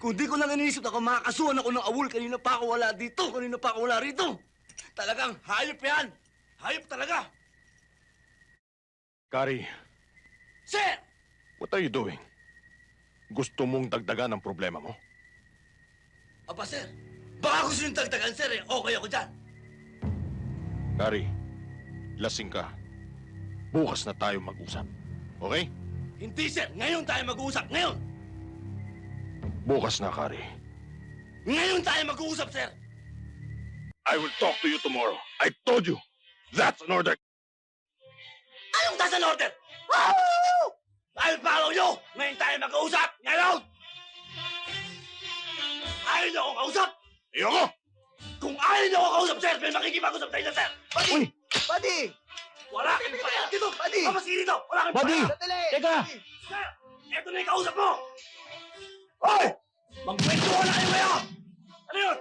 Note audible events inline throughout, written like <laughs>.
Kung di ko lang iniisip na makakasuhan ako ng awol, kanina pa ako wala dito, kanina pa ako wala rito. Talagang hayop yan! Hayop talaga! Kari, Sir! what are you doing? Gusto mong dagdagan ang problema mo? Aba, sir, baka gusto yung tagtagan, sir, eh. Okay ako dyan. Kari, lasing ka. Bukas na tayo mag-usap. Okay? Hindi, sir. Ngayon tayo mag-uusap. Ngayon! Bukas na, Kari. Ngayon tayo mag-uusap, sir! I will talk to you tomorrow. I told you. That's an order. Anong tas an order? Oh! I'll follow you! Ngayon tayo mag-uusap! Ngayon! Ayaw niyo akong kausap! Ayoko! Kung ayaw niyo akong kausap, sir, may makikipag-usap tayo na, sir! Buddy! Uy! Buddy! Wala kang payag dito! Buddy! Kapasiri dito! Wala kang Buddy! payag! Sandali! Teka! Sir! Ito na yung kausap mo! Hoy! Magkwentuhan na kayo ngayon! Ano yun?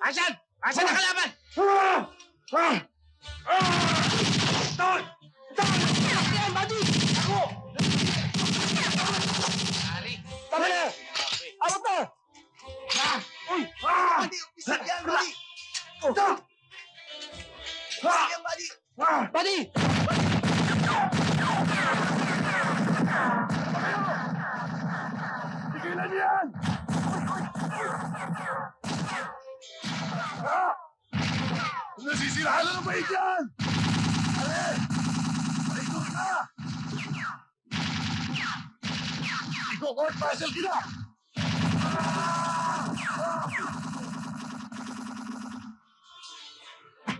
Asan? Asan ang kalaban? Tol! Tol! Yan, buddy! Ako! Tama na! Awat na! Uy! Buddy, umpisa yan, buddy! Stop! Umpisa yan, buddy! Buddy! Niyo yan! Ah! Nasisiraan na ng bait yan! Ale! Ito na! Iko-court martial kita!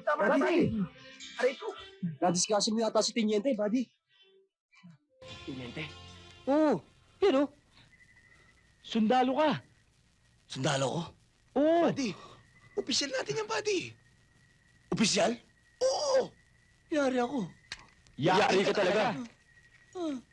Tama na, buddy! Aray ko! Nadiscussing mo yata si Tiniente, buddy. Tiniente, Oo. Pero, sundalo ka. sundalo ko? Oo. Buddy! Opisyal natin yan, buddy! Opisyal? Oo! Yari ako. Yari ka talaga. Walang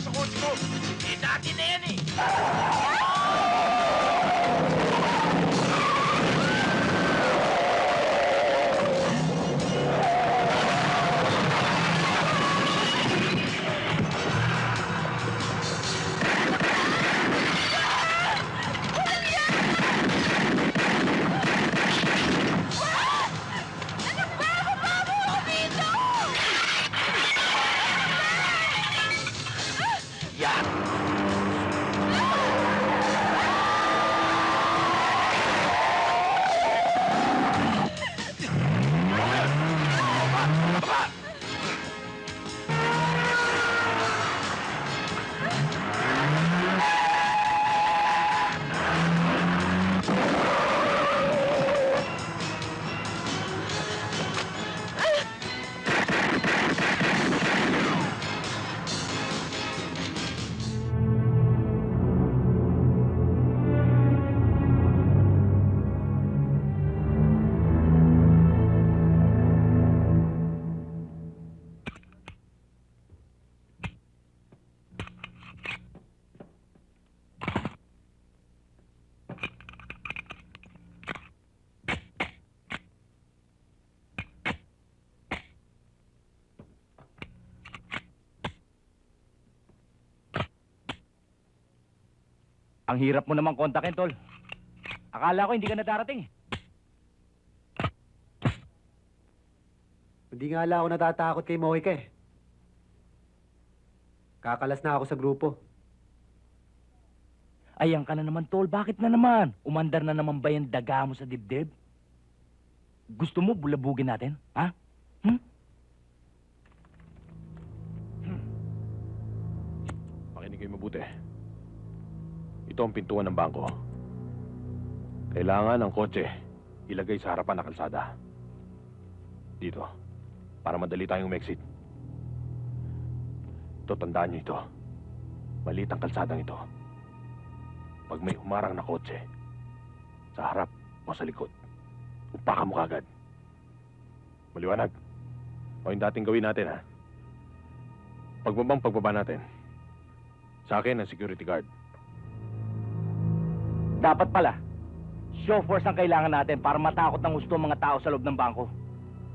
sa kotse ko. Yan eh! Ang hirap mo naman kontakin, tol. Akala ko hindi ka na darating. eh. Hindi nga lang ako natatakot kay Mohika eh. Kakalas na ako sa grupo. Ayan ka na naman, tol. Bakit na naman? Umandar na naman ba yung daga mo sa dibdib? Gusto mo bulabugin natin? Ha? Makinig kayo mabuti. Ito ang pintuan ng bangko. Kailangan ang kotse ilagay sa harapan ng kalsada. Dito. Para madali tayong exit. Ito, tandaan niyo ito. Maliit ang kalsadang ito. Pag may humarang na kotse, sa harap o sa likod, upakan mo kagad. Maliwanag. O yung dating gawin natin, ha? Pagbabang pagbaba natin, sa akin ang security guard. Dapat pala. Show force ang kailangan natin para matakot ng gusto ang mga tao sa loob ng bangko.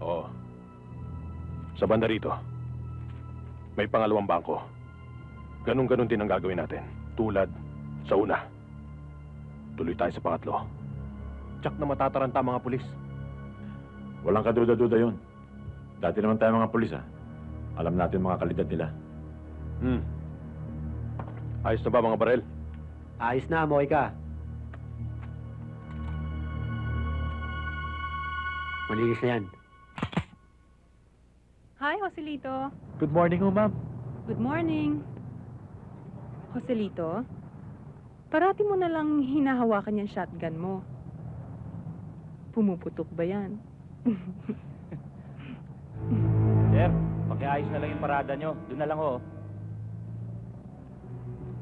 Oo. Sa banda rito, may pangalawang bangko. Ganun-ganun din ang gagawin natin. Tulad sa una. Tuloy tayo sa pangatlo. Tsak na matataranta mga pulis. Walang kaduda-duda yun. Dati naman tayo mga pulis, ha? Alam natin mga kalidad nila. Hmm. Ayos na ba mga barel? Ayos na, moy Malinis na yan. Hi, Joselito. Good morning, ho, ma'am. Good morning. Joselito, parati mo na lang hinahawakan yung shotgun mo. Pumuputok ba yan? <laughs> Sir, pakiayos na lang yung parada nyo. Doon na lang, ho.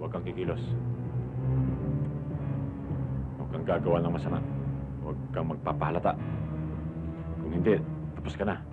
Huwag kang kikilos. Huwag kang gagawa ng masama. Huwag kang magpapahalata. Hindi, tapos ka na.